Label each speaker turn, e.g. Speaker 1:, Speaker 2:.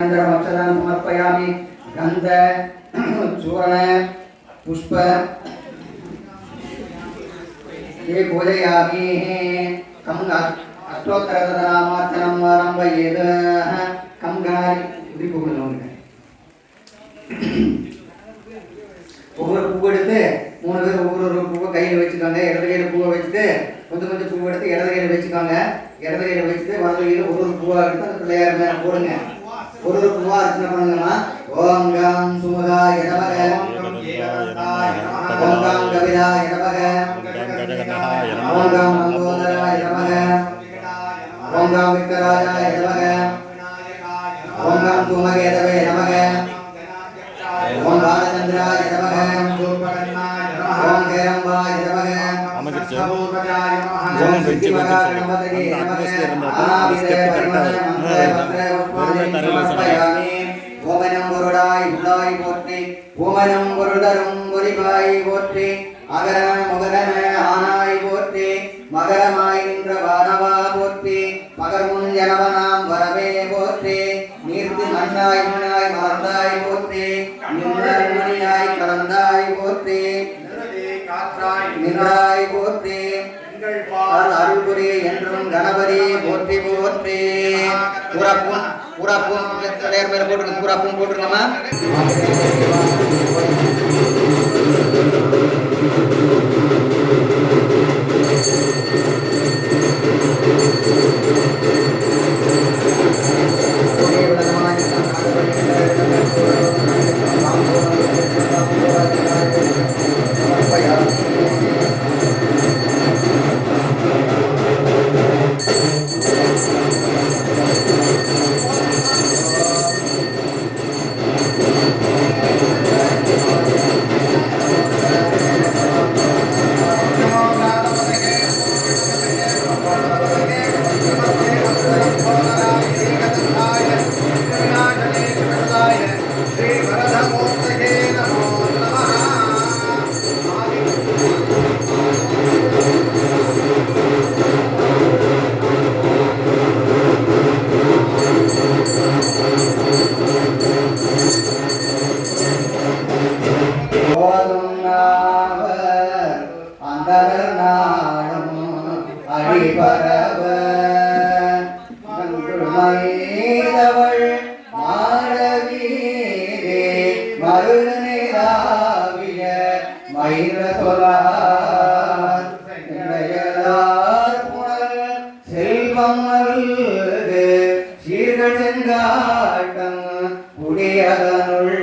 Speaker 1: अक्षरान् समर्पयामि गन्ध चूर्ण पुष्प ये पूजयामि कं अष्टोत्तरनामार्चनं आरम्भयेत् कं गारि இப்படி கூப்பிடணும் ஒவ்வொரு பூ எடுத்து மூணு பேர் ஒவ்வொரு ஒரு பூவை கையில் வச்சுக்கோங்க இடது கையில் பூவை வச்சுட்டு கொஞ்சம் கொஞ்சம் பூவை எடுத்து இடது கையில் வச்சுக்கோங்க இடது கையில் வச்சுட்டு வலது கையில் ஒரு ஒரு பூவாக எடுத்து அந்த பிள்ளையார் மேலே போடுங்க ஒரு ஒரு பூவா அர்ச்சனை பண்ணுங்கம்மா ஓம் கம் சுமுகா இடவக ஓம் கம் கபிலா இடவக ஓம் சித்திமகா
Speaker 2: வந்துருச்சு.
Speaker 1: கணபதியே
Speaker 2: அந்த
Speaker 1: நமக
Speaker 2: atmosphere இருந்தா தான் correct ஆ வரும். தரையில
Speaker 1: சமர்ப்பயாமி. ஓமனம் பொருளாய் உள்ளாய் போற்றி ஓமனம் பொருளரும் பொறிவாய் போற்றி அகர முகரன ஆனாய் போற்றி மகரமாய் நின்ற வானவா போற்றி பகர்முன் ஜனவனாம் வரவே போற்றி நீர்த்து மண்ணாய் மண்ணாய் மலர்ந்தாய் போற்றி நின்றல் மணியாய் கலந்தாய் போற்றி நின்றாய் போற்றி அருள் அருள் என்றும் கணபதி போற்றி போற்றி உறப்பும் புறப்பும் தலைவர் மேல போட்டுருங்க புறப்பும் போட்டுருங்கம்மா you. மயிலவள் மாடவீரே மருள் மயிர சொலார் புனல் செல்வம் அல்லது சீர்கள் செங்காட்டம் புடியதனுள்